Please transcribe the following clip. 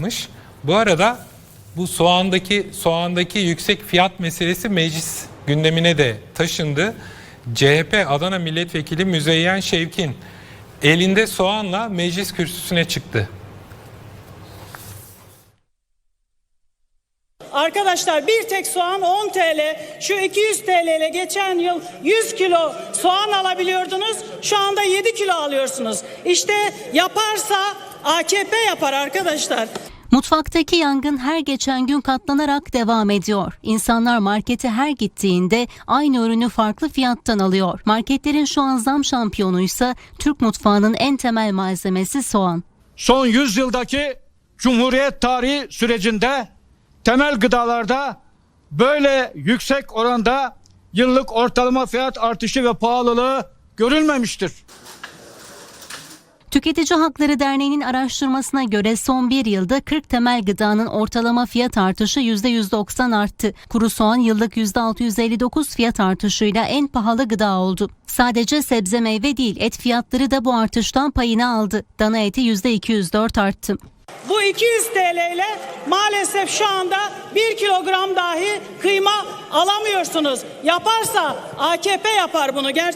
yapmış. Bu arada bu soğandaki soğandaki yüksek fiyat meselesi meclis gündemine de taşındı. CHP Adana Milletvekili Müzeyyen Şevkin elinde soğanla meclis kürsüsüne çıktı. Arkadaşlar bir tek soğan 10 TL. Şu 200 TL ile geçen yıl 100 kilo soğan alabiliyordunuz. Şu anda 7 kilo alıyorsunuz. İşte yaparsa AKP yapar arkadaşlar. Mutfaktaki yangın her geçen gün katlanarak devam ediyor. İnsanlar markete her gittiğinde aynı ürünü farklı fiyattan alıyor. Marketlerin şu an zam şampiyonuysa Türk mutfağının en temel malzemesi soğan. son 100 yıldaki Cumhuriyet tarihi sürecinde temel gıdalarda böyle yüksek oranda yıllık ortalama fiyat artışı ve pahalılığı görülmemiştir. Tüketici Hakları Derneği'nin araştırmasına göre son bir yılda 40 temel gıdanın ortalama fiyat artışı %190 arttı. Kuru soğan yıllık %659 fiyat artışıyla en pahalı gıda oldu. Sadece sebze meyve değil et fiyatları da bu artıştan payını aldı. Dana eti %204 arttı. Bu 200 TL ile maalesef şu anda 1 kilogram dahi kıyma alamıyorsunuz. Yaparsa AKP yapar bunu gerçekten.